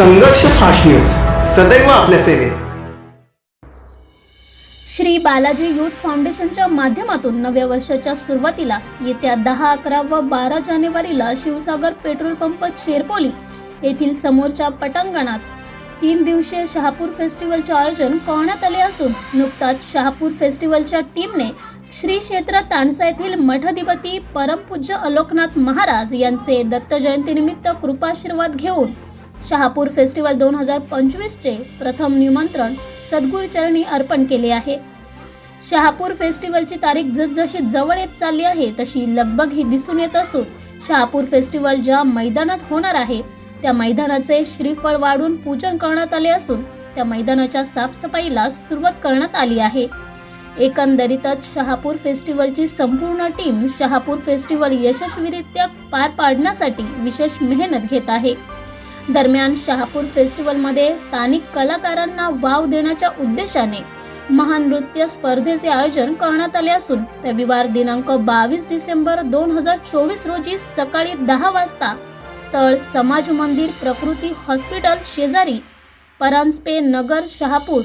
संघर्ष fast news. सदैव आपल्या सेवेत. श्री बालाजी युथ फाउंडेशनच्या माध्यमातून नव्या वर्षाच्या सुरुवातीला येत्या दहा अकरा व बारा जानेवारीला शिवसागर पेट्रोल पंप चेरपोली येथील समोरच्या पटांगणात तीन दिवसीय शहापूर फेस्टिवलचे आयोजन करण्यात आले असून नुकताच शहापूर फेस्टिवलच्या टीमने श्री क्षेत्र तानसा येथील मठाधिपती परमपूज्य अलोकनाथ महाराज यांचे दत्त जयंतीनिमित्त कृपाशीर्वाद घेऊन शहापूर फेस्टिवल दोन हजार पंचवीसचे प्रथम निमंत्रण सद्गुरुचरणी अर्पण केले आहे. शहापूर फेस्टिवलची तारीख जसजशी जवळ येत चालली आहे तशी लगबग ही दिसून येत असून शहापूर फेस्टिवल ज्या मैदानात होणार आहे त्या मैदानाचे श्रीफळ वाढून पूजन करण्यात आले असून त्या मैदानाच्या साफसफाईला सुरुवात करण्यात आली आहे. एकंदरीतच शहापूर फेस्टिवलची संपूर्ण टीम शहापूर फेस्टिवल यशस्वीरित्या पार पाडण्यासाठी विशेष मेहनत घेत आहे. दरम्यान शहापूर फेस्टिवलमध्ये स्थानिक कलाकारांना वाव देण्याच्या उद्देशाने महान नृत्य स्पर्धेचे आयोजन करण्यात आले असून रविवार दिनांक बावीस डिसेंबर दोन हजार चोवीस रोजी सकाळी दहा वाजता स्थळ समाज मंदिर प्रकृती हॉस्पिटल शेजारी परांजपे नगर शहापूर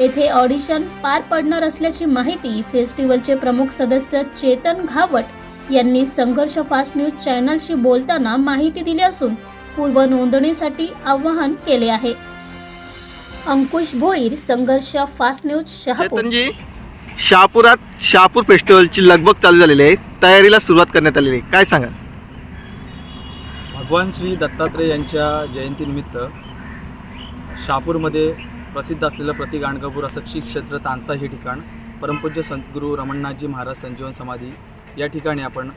येथे ऑडिशन पार पडणार असल्याची माहिती फेस्टिवलचे प्रमुख सदस्य चेतन घावट यांनी संघर्ष फास्ट न्यूज चॅनलशी बोलताना माहिती दिली असून पूर्व नोंदणीसाठी आवाहन केले आहे. Ankush Bhoir Sangharsh fast news Shahapur. शहापुरात Shahapur फेस्टिवलची लगबग चालू झालेली आहे. तयारीला सुरुवात करण्यात आलेली आहे. काय सांगाल? भगवान श्री दत्तात्रय यांच्या जयंतीनिमित्त शहापूरमध्ये प्रसिद्ध असलेलं प्रति गाणगापूर असं श्री क्षेत्र तानसा हे ठिकाण परमपूज्य संतगुरू रमणनाथजी महाराज संजीवन समाधी या ठिकाणी आपण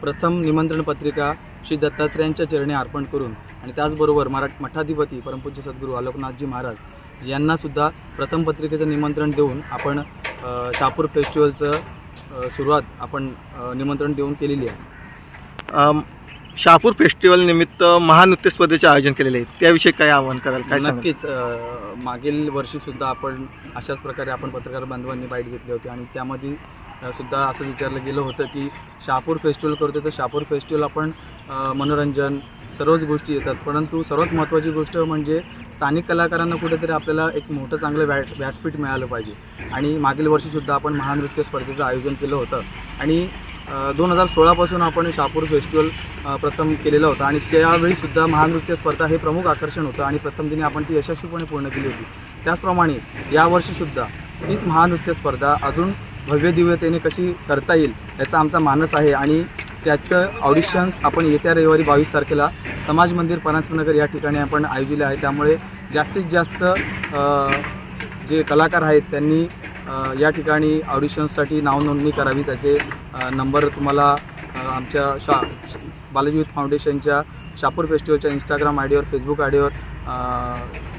प्रथम निमंत्रण पत्रिका श्री दत्तात्रयांच्या चरणी अर्पण करून आणि त्याचबरोबर मराठ मठाधिपती परमपूज्य सद्गुरू आलोकनाथजी महाराज यांनासुद्धा प्रथम पत्रिकेचं निमंत्रण देऊन आपण अ, शहापूर फेस्टिवलचं सुरुवात आपण निमंत्रण देऊन केलेली आहे. शहापूर फेस्टिवल निमित्त महानृत्य स्पर्धेचे आयोजन केलेले आहे. त्याविषयी काय आवाहन कराल काय नक्कीच मागील वर्षीसुद्धा आपण अशाच प्रकारे आपण पत्रकार बांधवांनी बाईट घेतली होती आणि त्यामध्ये सुद्धा असं विचारलं गेलं होतं की शहापूर फेस्टिवल करतो तर शहापूर फेस्टिवल आपण मनोरंजन सर्वच गोष्टी येतात. परंतु सर्वात महत्त्वाची गोष्ट म्हणजे स्थानिक कलाकारांना कुठेतरी आपल्याला एक मोठं चांगलं व्या व्यासपीठ मिळालं पाहिजे. आणि मागील वर्षीसुद्धा आपण महानृत्य स्पर्धेचं आयोजन केलं होतं. आणि दोन हजार सोळापासून आपण शहापूर फेस्टिवल प्रथम केलेलं होतं. आणि त्यावेळीसुद्धा महानृत्य स्पर्धा हे प्रमुख आकर्षण होतं. आणि प्रथम दिनी आपण ती यशस्वीपणे पूर्ण केली होती. त्याचप्रमाणे यावर्षीसुद्धा तीच महानृत्य स्पर्धा अजून भव्य दिव्यतेने कशी करता येईल याचा आमचा मानस आहे आणि त्याचं ऑडिशन्स आपण येत्या रविवारी बावीस तारखेला समाज मंदिर परांजपेनगर या ठिकाणी आपण आयोजिले आहे. त्यामुळे जास्तीत जास्त जे कलाकार आहेत त्यांनी या ठिकाणी ऑडिशन्ससाठी नावनोंदणी करावी. त्याचे नंबर तुम्हाला आमच्या शा श- बालाजी युथ फाउंडेशनच्या शापूर फेस्टिवलच्या इंस्टाग्राम आय डीवर फेसबुक आय डीवर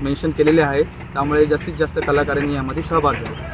मेन्शन केलेले आहे. त्यामुळे जास्तीत जास्त कलाकारांनी यामध्ये सहभाग घ्यावा.